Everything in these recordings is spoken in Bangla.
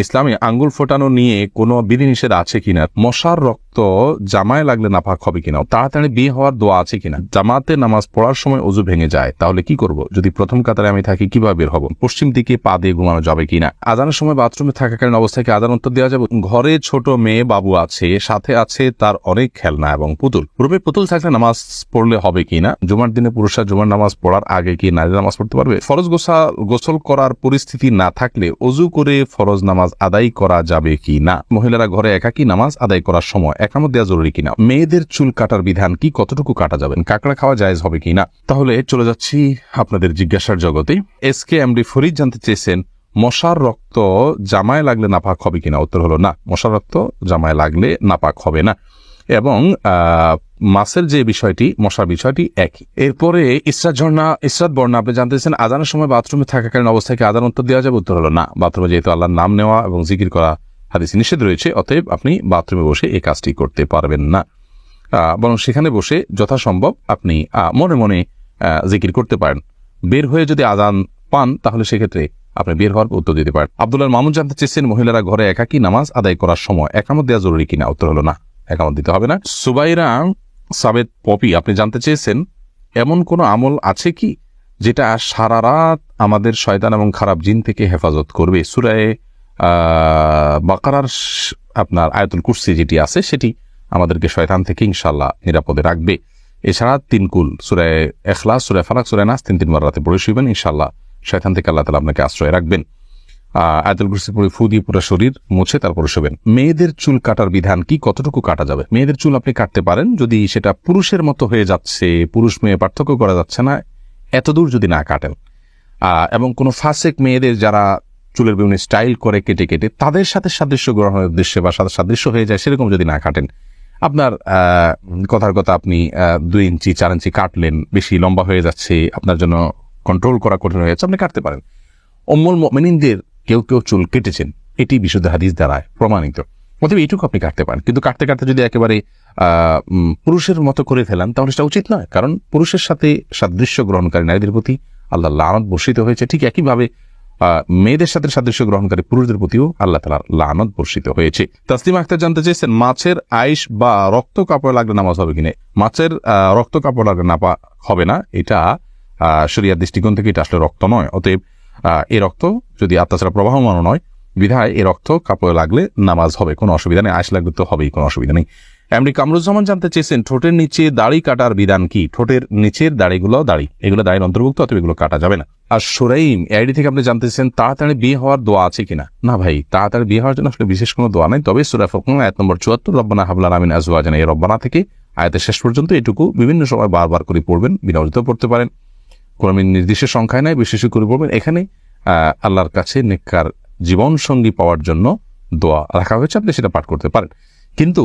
ইসলামে আঙ্গুল ফোটানো নিয়ে কোনো বিধিনিষেধ আছে কিনা? মশার রক্ত জামায় লাগলে নাপাক হবে কিনা? তাড়াতাড়ি বিয়ে হওয়ার দোয়া আছে কিনা? জামাতে নামাজ পড়ার সময় অজু ভেঙে যায়, তাহলে কি করব? যদি প্রথম কাতারে আমি থাকি, কীভাবে বের হব? পশ্চিম দিকে পা দিয়ে ঘুমানো যাবে কিনা? আজানের সময় বাথরুমে থাকাকালীন অবস্থায় কি আজান উত্তর দেওয়া যাবে? ঘরে ছোট মেয়ে বাবু আছে, সাথে আছে তার অনেক খেলনা এবং পুতুল। রূপে পুতুল থাকলে নামাজ পড়লে হবে কিনা? জুমার দিনে পুরুষরা জুমার নামাজ পড়ার আগে কি নারী নামাজ পড়তে পারবে? ফরজ গোসা গোসল করার পরিস্থিতি না থাকলে অজু করে ফরজ নামাজ আদায় করা যাবে কি না মহিলারা ঘরে একাকি নামাজ আদায় করার সময় একামত দেওয়া জরুরি কিনা? মেয়েদের চুল কাটার বিধান কি? কতটুকু কাটা যাবেন কাঁকড়া খাওয়া জায়েজ হবে কিনা? তাহলে চলে যাচ্ছি আপনাদের জিজ্ঞাসার জগতে। এস কে এমডি ফরিদ জানতে চেয়েছেন, মশার রক্ত জামায় লাগলে নাপাক হবে কিনা? উত্তর হলো না, মশার রক্ত জামায় লাগলে নাপাক হবে না। এবং মাছের যে বিষয়টি, মশার বিষয়টি একই। এরপরে ইসরাত ঝর্ণা, ইসরাত বর্ণা, আপনি জানতেছেন আজানের সময় বাথরুমে থাকাকালীন অবস্থায় কি আজান উত্তর দেওয়া যাবে? উত্তর হলো না। বাথরুমে যেহেতু আল্লাহর নাম নেওয়া এবং জিকির করা হাদিস নিষেধ রয়েছে, অতএব আপনি বাথরুমে বসে এই কাজটি করতে পারবেন না। বরং সেখানে বসে যথাসম্ভব আপনি মনে মনে জিকির করতে পারেন। বের হয়ে যদি আজান পান, তাহলে সেক্ষেত্রে আপনি বের হওয়ার উত্তর দিতে পারেন। আব্দুল্লাহ মামুন জানতে চেয়েছেন, মহিলারা ঘরে একাকি নামাজ আদায় করার সময় একামত দেওয়া জরুরি কিনা? উত্তর হলো না, একামত দিতে হবে না। সুবাইরা সাবেদ পপি, আপনি জানতে চেয়েছেন, এমন কোনো আমল আছে কি যেটা সারা রাত আমাদের শয়তান এবং খারাপ জিন থেকে হেফাজত করবে? সুরায় বাকারার আপনার আয়তুল কুরসি যেটি আছে, সেটি আমাদেরকে শয়তান থেকে ইনশাল্লাহ নিরাপদে রাখবে। এছাড়া তিন কুল সুরায় এখলাস সুরায় ফারাক সুরায় নাস, তিন তিনবার রাতে পড়ে শুইবেন ইনশাল্লাহ শয়তান থেকে আল্লাহ তালা আপনাকে আশ্রয় রাখবেন। আয়াতুল কুরসি পড়ে ফু দিয়ে পুরো শরীর মুছে তারপরে শোবেন। মেয়েদের চুল কাটার বিধান কি? কতটুকু কাটা যাবে? মেয়েদের চুল আপনি কাটতে পারেন, যদি সেটা পুরুষের মতো হয়ে যাচ্ছে, পুরুষ মেয়ে পার্থক্য করা যাচ্ছে না, এতদূর যদি না কাটেন। এবং কোনো ফাসেক মেয়েদের যারা চুলের বিভিন্ন স্টাইল করে কেটে কেটে তাদের সাথে সাদৃশ্য গ্রহণের উদ্দেশ্যে বা সাথে সাদৃশ্য হয়ে যায় সেরকম যদি না কাটেন, আপনার কথার কথা আপনি দুই ইঞ্চি, চার ইঞ্চি কাটলেন, বেশি লম্বা হয়ে যাচ্ছে, আপনার জন্য কন্ট্রোল করা কঠিন হয়ে যাচ্ছে, আপনি কাটতে পারেন। অম্মল মেনিনদের কেউ কেউ চুল কেটেছেন, এটি বিশুদ্ধ হাদিস দ্বারায় প্রমাণিত। অতএব এইটুকু আপনি কাটতে পারেন। কিন্তু কাটতে কাটতে যদি একেবারে পুরুষের মতো করে ফেলান, তাহলে সেটা উচিত নয়। কারণ পুরুষের সাথে সাদৃশ্য গ্রহণকারী নারীদের প্রতি আল্লাহ লানত বর্ষিত হয়েছে, ঠিক একইভাবে মেয়েদের সাথে সাদৃশ্য গ্রহণকারী পুরুষদের প্রতিও আল্লাহ তালার লানত বর্ষিত হয়েছে। তাসলিমা আক্তার জানতে চেয়েছেন, মাছের আইস বা রক্ত কাপড় লাগলে নামাজ হবে কিনা? মাছের রক্ত কাপড় লাগলে নাপা হবে না, এটা শরিয়ার দৃষ্টিকোণ থেকে এটা আসলে রক্ত নয়। অতএব এই রক্ত যদি আত্মাছাড়া প্রবাহমান নয়, বিধায় এ রক্ত কাপড়ে লাগলে নামাজ হবে, কোনো অসুবিধা নেই, আইস লাগলে তো হবেই, কোনো অসুবিধা নেই। এমনি কামরুজ্জামান জানতে চেয়েছেন, ঠোঁটের নিচে দাড়ি কাটার বিধান কি? ঠোঁটের নিচের দাড়িগুলো দাড়ি। এগুলো দাড়ির অন্তর্ভুক্ত অথবা এগুলো কাটা যাবে না। আর সোরাইম আইডি থেকে আপনি জানতে চেয়েছেন তাড়াতাড়ি বিয়ে হওয়ার দোয়া আছে কিনা? না ভাই, তাড়াতাড়ি বিয়ে হওয়ার জন্য আসলে বিশেষ কোনো দোয়া নাই। তবে সুরা ফকন, আয়াত নম্বর চুয়াত্তর, রব্বানা হাবলার আমিন আজওয়াজান, এই রব্বানা থেকে আয়াতের শেষ পর্যন্ত এটুকু বিভিন্ন সময় বারবার করে পড়বেন বিনজিত পড়তে পারেন। কোনো নির্দিষ্ট সংখ্যায় নাই বিশেষ করে পড়বেন। এখানে আল্লাহর কাছে নেককার জীবন সঙ্গী পাওয়ার জন্য দোয়া রাখা হয়েছে, আপনি সেটা পাঠ করতে পারেন। কিন্তু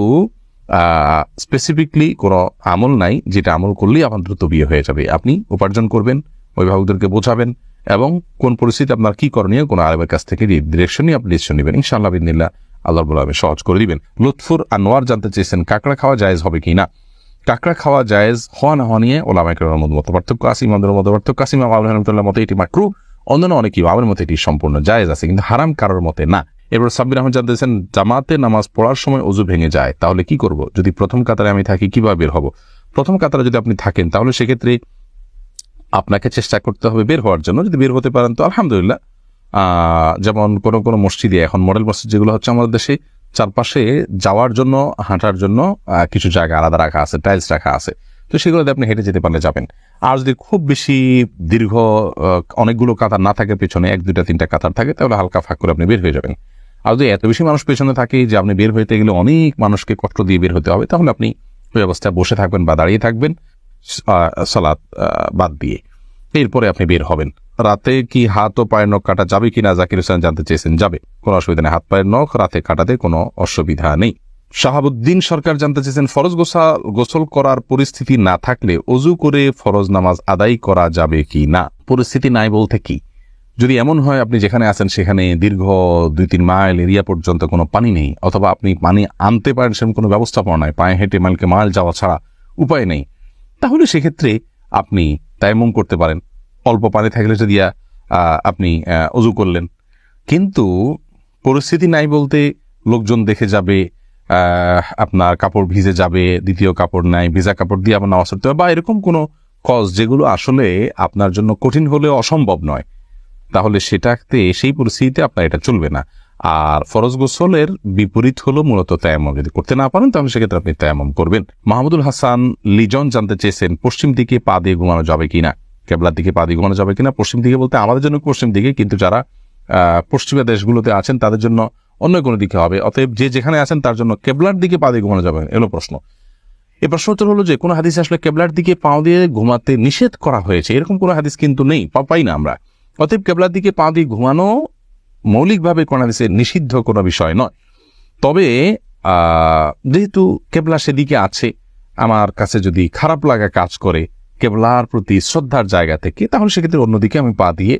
স্পেসিফিকলি কোনো আমল নাই, যেটা আমল করলেই আপনার দ্রুত বিয়ে হয়ে যাবে। আপনি উপার্জন করবেন, অভিভাবকদেরকে বোঝাবেন এবং কোন পরিস্থিতি আপনার কি করণীয়, কোনো আলেমের কাছ থেকে ডিরেকশন নিয়ে আপনি ডিসিশন নেবেন, ইনশাআল্লাহ বিদিনিল্লাহ আল্লাহ বলে আমি সহজ করে দিবেন। লুৎফুর আনোয়ার জানতে চেয়েছেন, কাঁকড়া খাওয়া জায়েজ হবে কি না? কাঁকড়া খাওয়া জায়েজ হওয়া না হওয়া নিয়ে ওলামাইকের মধ্যে মত পার্থক্য আছে, ইমামদের মধ্যে পার্থক্য আছে, ইমাম আবু রহমতুল্লাহ মতে এটি মাকরু, অন্যান্য অনেক ইমামের মতে এটি সম্পূর্ণ জায়েজ আছে, কিন্তু হারাম কারোর মতে না। এবার সাব্বির আহমদ জানতেছেন জামাতে নামাজ পড়ার সময় অজু ভেঙে যায়, তাহলে কি করব? যদি প্রথম কাতারে আমি থাকি, কীভাবে বের হব? প্রথম কাতারে যদি আপনি থাকেন, তাহলে সেক্ষেত্রে আপনাকে চেষ্টা করতে হবে বের হওয়ার জন্য। যদি বের হতে পারেন, তো আলহামদুলিল্লাহ যেমন কোন কোনো মসজিদে, এখন মডেল মসজিদ যেগুলো হচ্ছে আমাদের দেশে, চারপাশে যাওয়ার জন্য, হাঁটার জন্য কিছু জায়গা আলাদা রাখা আছে টাইলস রাখা আছে। তো সেগুলোতে আপনি হেঁটে যেতে পারলে যাবেন। আর যদি খুব বেশি দীর্ঘ অনেকগুলো কাতার না থাকে, পেছনে এক, দুইটা, তিনটা কাতার থাকে, তাহলে হালকা ফাঁক করে আপনি বের হয়ে যাবেন। আর যদি এত বেশি মানুষ পেছনে থাকে যে আপনি বের হইতে গেলে অনেক মানুষকে কষ্ট দিয়ে বের হতে হবে তাহলে আপনি ওই অবস্থায় বসে থাকবেন বা দাঁড়িয়ে থাকবেন আহ, বাদ দিয়ে। এরপরে আপনি বের হবেন। রাতে কি হাত ও পায়ের নখ কাটা যাবে কিনা জাকির হোসেন জানতে চেয়েছেন যাবে। কোনো অসুবিধা নেই হাত পায়ের নখ রাতে কাটাতে কোনো অসুবিধা নেই। শাহাবুদ্দিন সরকার জানতে চেয়েছেন ফরজ গোসা গোসল করার পরিস্থিতি না থাকলে অজু করে ফরজ নামাজ আদায় করা যাবে কি না পরিস্থিতি নাই বলতে কি? যদি এমন হয় আপনি যেখানে আছেন সেখানে দীর্ঘ দুই, তিন মাইল এরিয়া পর্যন্ত কোনো পানি নেই, অথবা আপনি পানি আনতে পারেন সেরকম কোনো ব্যবস্থাপনা নাই, পায়ে হেঁটে মাইলকে মাইল যাওয়া ছাড়া উপায় নেই, তাহলে সেক্ষেত্রে আপনি তাইমুম করতে পারেন। অল্প পানি থাকলে যদি আপনি অজু করলেন। কিন্তু পরিস্থিতি নাই বলতে লোকজন দেখে যাবে আপনার কাপড় ভিজে যাবে, দ্বিতীয় কাপড় নাই, ভিজা কাপড় দিয়ে আবার নামাজ পড়তে বা এরকম কোনো কজ যেগুলো আসলে আপনার জন্য কঠিন হলেও অসম্ভব নয়। তাহলে সেটাতে সেই পরিস্থিতিতে আপনার এটা চলবে না। আর ফরজ গোসলের বিপরীত হলো মূলত তায়াম্মম। যদি করতে না পারেন, তাহলে সেক্ষেত্রে আপনি তায়াম্মম করবেন। মাহমুদুল হাসান লিজন জানতে চেয়েছেন, পশ্চিম দিকে পা দিয়ে ঘুমানো যাবে কিনা? কেবলার দিকে পা দিয়ে ঘুমানো যাবে কিনা? পশ্চিম দিকে বলতে আমাদের জন্য পশ্চিম দিকে, কিন্তু যারা পশ্চিমা দেশগুলোতে আছেন, তাদের জন্য অন্য কোনো দিকে হবে। অতএব যে যেখানে আছেন, তার জন্য কেবলার দিকে পা দিয়ে ঘুমানো যাবে, এলো প্রশ্ন। এ প্রশ্ন উত্তর হলো যে, কোনো হাদিস আসলে কেবলার দিকে পা দিয়ে ঘুমাতে নিষেধ করা হয়েছে? এরকম কোনো হাদিস কিন্তু নেই পাই না আমরা। অতএব কেবলার দিকে পা দিয়ে ঘুমানো মৌলিকভাবে কোন হাদিসে নিষিদ্ধ কোনো বিষয় নয়। তবে যেহেতু কেবলা সেদিকে আছে, আমার কাছে যদি খারাপ লাগা কাজ করে কেবলার প্রতি শ্রদ্ধার জায়গা থেকে, তাহলে সেক্ষেত্রে অন্যদিকে আমি পা দিয়ে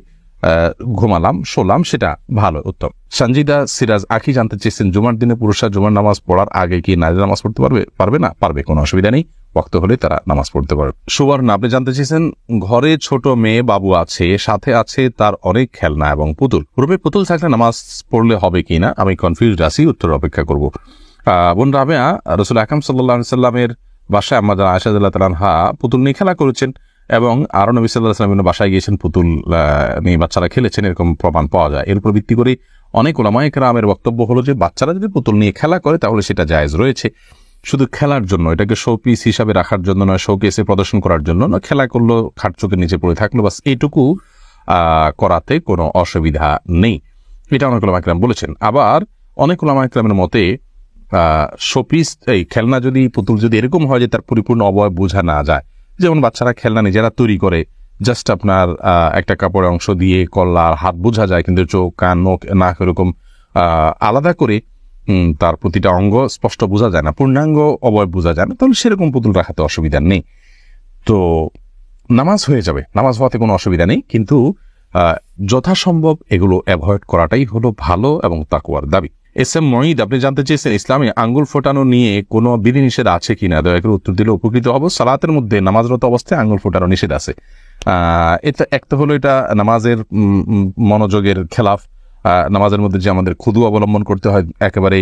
ঘুমালাম, শোলাম, সেটা ভালো, উত্তম। সঞ্জিদা সিরাজ আখি জানতে চেয়েছেন, জুমার দিনে পুরুষরা জুমার নামাজ পড়ার আগে কি নারী নামাজ পড়তে পারবে? পারবে না, পারবে, কোনো অসুবিধা নেই। বক্ত হলে তারা নামাজ পড়তে পারবে। সুবর্ণ, আপনি জানতে চেয়েছেন, ঘরে ছোট মেয়ে বাবু আছে, সাথে আছে তার অনেক খেলনা এবং পুতুল। পূর্বে পুতুল থাকলে নামাজ পড়লে হবে কিনা আমি কনফিউজ আছি, উত্তর অপেক্ষা করব। বোন রাবেয়া, রসুল আকাম সাল্লাহ সাল্লামের বাসায় আমাদের আশাদুল্লাহ তালানহা পুতুল নিয়ে খেলা করেছেন এবং আরও নবী সাল্লাহ সাল্লামের বাসায় গিয়েছেন পুতুল নিয়ে বাচ্চারা খেলেছেন, এরকম প্রমাণ পাওয়া যায়। এর উপর ভিত্তি করে অনেক ওলামায় কেরামের বক্তব্য হলো যে, বাচ্চারা যদি পুতুল নিয়ে খেলা করে তাহলে সেটা জায়েজ রয়েছে। শুধু খেলার জন্য, এটাকে শো পিস হিসাবে রাখার জন্য নয় শো কেসে প্রদর্শন করার জন্য না খেলা করল চোখের নিচে পড়ে থাকল, বাস এইটুকু করাতে কোনো অসুবিধা নেই। এটা অনেক ওলামা একরাম বলেছেন। আবার অনেক ওলামা একরামের মতে শোপিস এই খেলনা যদি, পুতুল যদি এরকম হয় যে তার পরিপূর্ণ অবয়ব বোঝা না যায়, যেমন বাচ্চারা খেলনা নিজেরা তৈরি করে জাস্ট আপনার একটা কাপড়ের অংশ দিয়ে কল্লা আর হাত বোঝা যায়, কিন্তু চোখ, কান নখ নাক এরকম আলাদা করে তার প্রতিটা অঙ্গ স্পষ্ট বোঝা যায় না, পূর্ণাঙ্গ অবয়ব বোঝা যায় না, তাহলে সেরকম পুতুল রাখাতে অসুবিধা নেই। তো নামাজ হয়ে যাবে, নামাজ হওয়াতে কোনো অসুবিধা নেই, কিন্তু যথাসম্ভব এগুলো অ্যাভয়েড করাটাই হলো ভালো এবং তাকুয়ার দাবি। এস এম মঈদ, আপনি জানতে চেয়েছেন ইসলামে আঙ্গুল ফোটানো নিয়ে কোনো বিধিনিষেধ আছে কিনা? দয়া করে উত্তর দিলে উপকৃত হব। সালাতের মধ্যে নামাজরত অবস্থায় আঙ্গুল ফোটানো নিষেধ আছে। এটা একটা হলো এটা নামাজের মনোযোগের খেলাফ নামাজের মধ্যে যে আমাদের ক্ষুদু অবলম্বন করতে হয় একেবারে